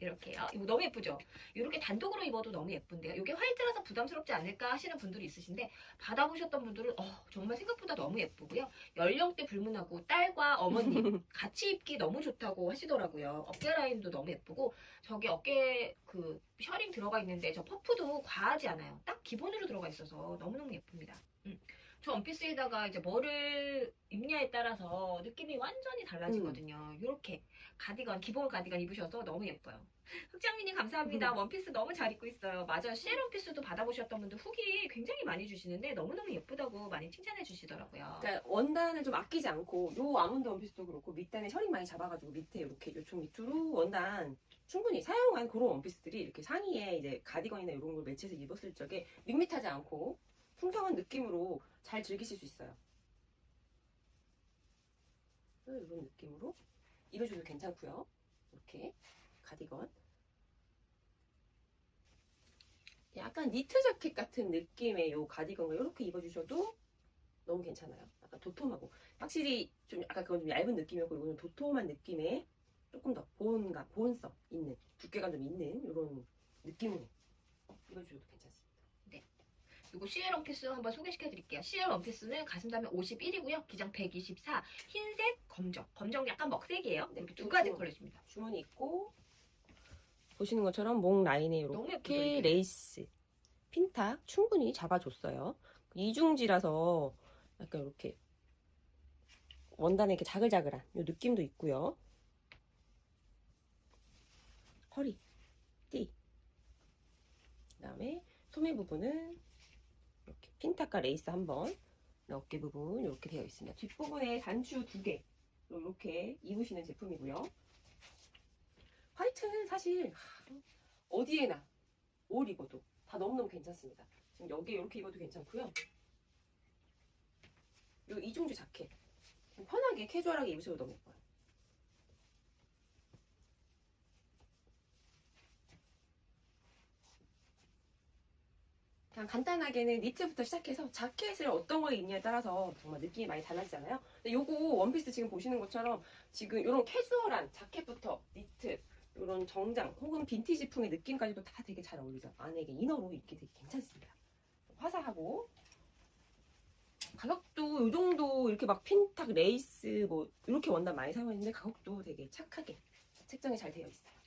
이렇게요. 이거 너무 예쁘죠? 이렇게 단독으로 입어도 너무 예쁜데요. 이게 화이트라서 부담스럽지 않을까 하시는 분들이 있으신데 받아보셨던 분들은 어, 정말 생각보다 너무 예쁘고요. 연령대 불문하고 딸과 어머님 같이 입기 너무 좋다고 하시더라고요. 어깨 라인도 너무 예쁘고 저기 어깨 그 셔링 들어가 있는데 저 퍼프도 과하지 않아요. 딱 기본으로 들어가 있어서 너무너무 예쁩니다. 음. 저 원피스에다가 이제 뭐를 입냐에 따라서 느낌이 완전히 달라지거든요. 이렇게 가디건, 기본 가디건 입으셔서 너무 예뻐요. 흑장미님 감사합니다. 원피스 너무 잘 입고 있어요. 맞아요. CL 원피스도 받아보셨던 분들 후기 굉장히 많이 주시는데 너무너무 예쁘다고 많이 칭찬해 주시더라고요. 그러니까 원단을 좀 아끼지 않고 요 아몬드 원피스도 그렇고 밑단에 셔링 많이 잡아가지고 밑에 이렇게 요쪽 밑으로 원단 충분히 사용한 그런 원피스들이 이렇게 상의에 이제 가디건이나 이런 걸 매치해서 입었을 적에 밋밋하지 않고 풍성한 느낌으로 잘 즐기실 수 있어요. 이런 느낌으로 입어줘도 괜찮고요. 이렇게 가디건. 약간 니트 자켓 같은 느낌의 요 가디건을 이렇게 입어주셔도 너무 괜찮아요. 약간 도톰하고 확실히 좀 약간 그건 좀 얇은 느낌이었고 이거는 도톰한 느낌의 조금 더 보온감, 보온성 있는 두께감 좀 있는 이런 느낌으로 입어주셔도 괜찮습니다. 그리고 CL 원피스 한번 소개시켜 드릴게요. CL 원피스는 가슴다면 51이고요. 기장 124, 흰색, 검정. 검정 약간 먹색이에요. 네, 이렇게 두 가지 컬러입니다. 주머니 있고 보시는 것처럼 목 라인에 너무 예쁘죠, 이렇게 이게? 레이스 핀탁 충분히 잡아줬어요. 이중지라서 약간 이렇게 원단에 이렇게 자글자글한 이 느낌도 있고요. 허리, 띠. 그다음에 소매 부분은 이렇게 핀탁과 레이스 한 번, 어깨 부분 이렇게 되어 있습니다. 뒷부분에 단추 두 개, 이렇게 입으시는 제품이고요. 화이트는 사실 하, 어디에나 올 입어도 다 너무너무 괜찮습니다. 지금 여기에 이렇게 입어도 괜찮고요. 이 이중주 자켓 편하게 캐주얼하게 입으셔도 너무 예뻐요. 그냥 간단하게는 니트부터 시작해서 자켓을 어떤 걸 입냐에 따라서 정말 느낌이 많이 달라지잖아요. 근데 요거 원피스 지금 보시는 것처럼 지금 이런 캐주얼한 자켓부터 니트 이런 정장 혹은 빈티지풍의 느낌까지도 다 되게 잘 어울리죠. 안에 이너로 입기 되게 괜찮습니다. 화사하고 가격도 이 정도 이렇게 막 핀탁 레이스 뭐 이렇게 원단 많이 사용했는데 가격도 되게 착하게 책정이 잘 되어 있어요.